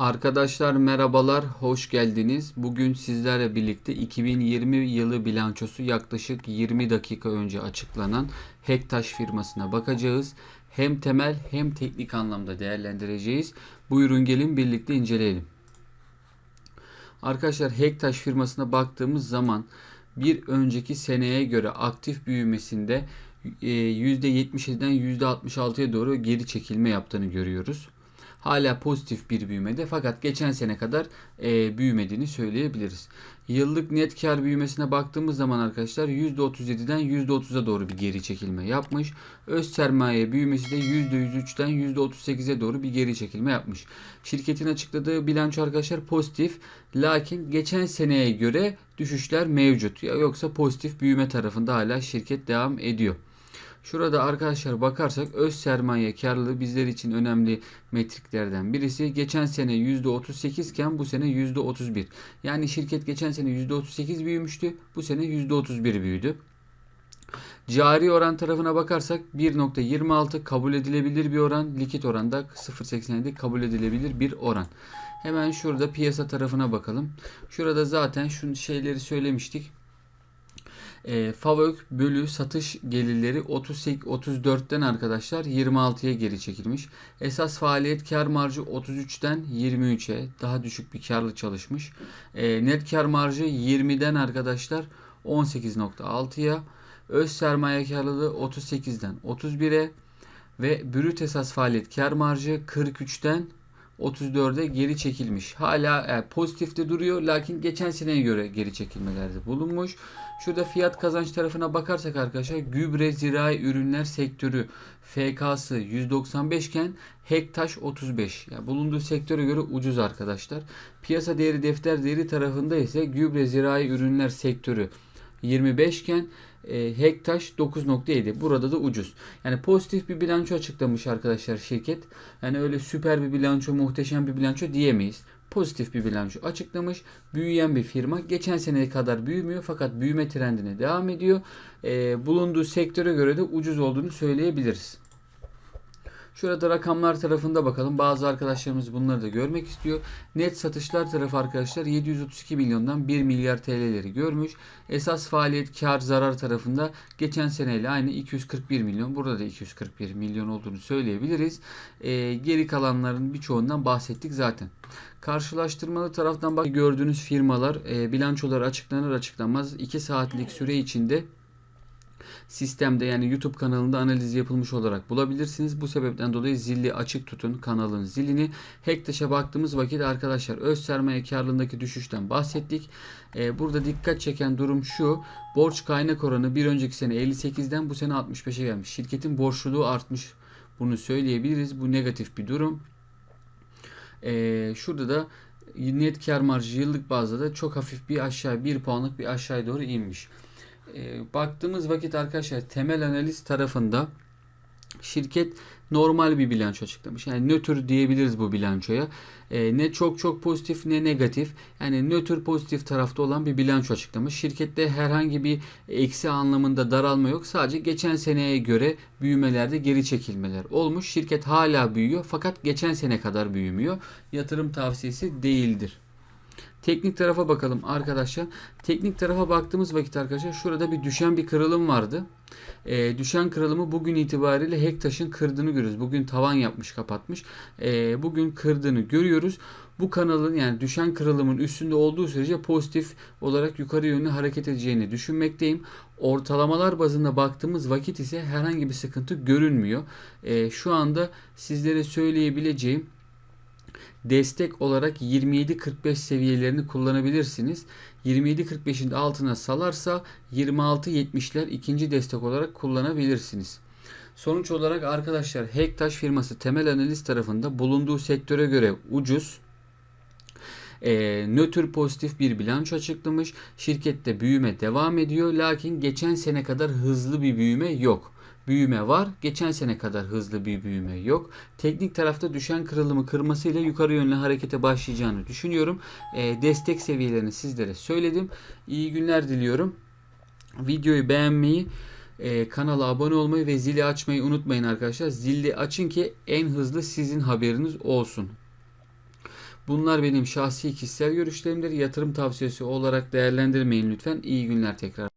Arkadaşlar merhabalar, hoş geldiniz. Bugün sizlerle birlikte 2020 yılı bilançosu yaklaşık 20 dakika önce açıklanan Hektaş firmasına bakacağız. Hem temel hem teknik anlamda değerlendireceğiz. Buyurun gelin birlikte inceleyelim. Arkadaşlar Hektaş firmasına baktığımız zaman bir önceki seneye göre aktif büyümesinde e, %77'den %66'ya doğru geri çekilme yaptığını görüyoruz. Hala pozitif bir büyümede fakat geçen sene kadar e, büyümediğini söyleyebiliriz. Yıllık net kar büyümesine baktığımız zaman arkadaşlar %37'den %30'a doğru bir geri çekilme yapmış. Öz sermaye büyümesi de %103'ten %38'e doğru bir geri çekilme yapmış. Şirketin açıkladığı bilanço arkadaşlar pozitif. Lakin geçen seneye göre düşüşler mevcut. Ya yoksa pozitif büyüme tarafında hala şirket devam ediyor. Şurada arkadaşlar bakarsak öz sermaye karlılığı bizler için önemli metriklerden birisi. Geçen sene %38 iken bu sene %31. Yani şirket geçen sene %38 büyümüştü. Bu sene %31 büyüdü. Cari oran tarafına bakarsak 1.26 kabul edilebilir bir oran. Likit oranda 0.87 kabul edilebilir bir oran. Hemen şurada piyasa tarafına bakalım. Şurada zaten şu şeyleri söylemiştik. E, FAVÖK bölü satış gelirleri 38 34'ten arkadaşlar 26'ya geri çekilmiş. Esas faaliyet kar marjı 33'ten 23'e daha düşük bir karlı çalışmış. E, net kar marjı 20'den arkadaşlar 18.6'ya. Öz sermaye karlılığı 38'den 31'e ve brüt esas faaliyet kar marjı 43'ten 34'e geri çekilmiş. Hala e, pozitifte duruyor lakin geçen seneye göre geri çekilmelerde bulunmuş. Şurada fiyat kazanç tarafına bakarsak arkadaşlar gübre zirai ürünler sektörü FK'sı 195 iken Hektaş 35. Yani bulunduğu sektöre göre ucuz arkadaşlar. Piyasa değeri defter değeri tarafında ise gübre zirai ürünler sektörü 25 iken e, Hektaş 9.7. Burada da ucuz. Yani pozitif bir bilanço açıklamış arkadaşlar şirket. Yani öyle süper bir bilanço, muhteşem bir bilanço diyemeyiz. Pozitif bir bilanço açıklamış. Büyüyen bir firma. Geçen seneye kadar büyümüyor fakat büyüme trendine devam ediyor. E, bulunduğu sektöre göre de ucuz olduğunu söyleyebiliriz. Şurada rakamlar tarafında bakalım. Bazı arkadaşlarımız bunları da görmek istiyor. Net satışlar tarafı arkadaşlar 732 milyondan 1 milyar TL'leri görmüş. Esas faaliyet kar zarar tarafında geçen seneyle aynı 241 milyon. Burada da 241 milyon olduğunu söyleyebiliriz. Ee, geri kalanların birçoğundan bahsettik zaten. Karşılaştırmalı taraftan bak gördüğünüz firmalar e, bilançoları açıklanır açıklanmaz 2 saatlik süre içinde sistemde yani YouTube kanalında analiz yapılmış olarak bulabilirsiniz. Bu sebepten dolayı zilli açık tutun kanalın zilini. Hektaş'a baktığımız vakit arkadaşlar öz sermaye karlılığındaki düşüşten bahsettik. Ee, burada dikkat çeken durum şu. Borç kaynak oranı bir önceki sene 58'den bu sene 65'e gelmiş. Şirketin borçluluğu artmış. Bunu söyleyebiliriz. Bu negatif bir durum. Ee, şurada da net kar marjı yıllık bazda da çok hafif bir aşağı 1 puanlık bir aşağıya doğru inmiş. E, baktığımız vakit arkadaşlar temel analiz tarafında şirket normal bir bilanço açıklamış. Yani nötr diyebiliriz bu bilançoya. E, ne çok çok pozitif ne negatif. Yani nötr pozitif tarafta olan bir bilanço açıklamış. Şirkette herhangi bir eksi anlamında daralma yok. Sadece geçen seneye göre büyümelerde geri çekilmeler olmuş. Şirket hala büyüyor fakat geçen sene kadar büyümüyor. Yatırım tavsiyesi değildir. Teknik tarafa bakalım arkadaşlar. Teknik tarafa baktığımız vakit arkadaşlar şurada bir düşen bir kırılım vardı. E, düşen kırılımı bugün itibariyle Hektaş'ın kırdığını görüyoruz. Bugün tavan yapmış kapatmış. E, bugün kırdığını görüyoruz. Bu kanalın yani düşen kırılımın üstünde olduğu sürece pozitif olarak yukarı yönlü hareket edeceğini düşünmekteyim. Ortalamalar bazında baktığımız vakit ise herhangi bir sıkıntı görünmüyor. E, şu anda sizlere söyleyebileceğim destek olarak 27-45 seviyelerini kullanabilirsiniz. 27-45'in altına salarsa 26-70'ler ikinci destek olarak kullanabilirsiniz. Sonuç olarak arkadaşlar Hektaş firması temel analiz tarafında bulunduğu sektöre göre ucuz, e, nötr pozitif bir bilanço açıklamış. Şirkette büyüme devam ediyor. Lakin geçen sene kadar hızlı bir büyüme yok büyüme var. Geçen sene kadar hızlı bir büyüme yok. Teknik tarafta düşen kırılımı kırmasıyla yukarı yönlü harekete başlayacağını düşünüyorum. E, destek seviyelerini sizlere söyledim. İyi günler diliyorum. Videoyu beğenmeyi, e, kanala abone olmayı ve zili açmayı unutmayın arkadaşlar. Zili açın ki en hızlı sizin haberiniz olsun. Bunlar benim şahsi kişisel görüşlerimdir. Yatırım tavsiyesi olarak değerlendirmeyin lütfen. İyi günler tekrar.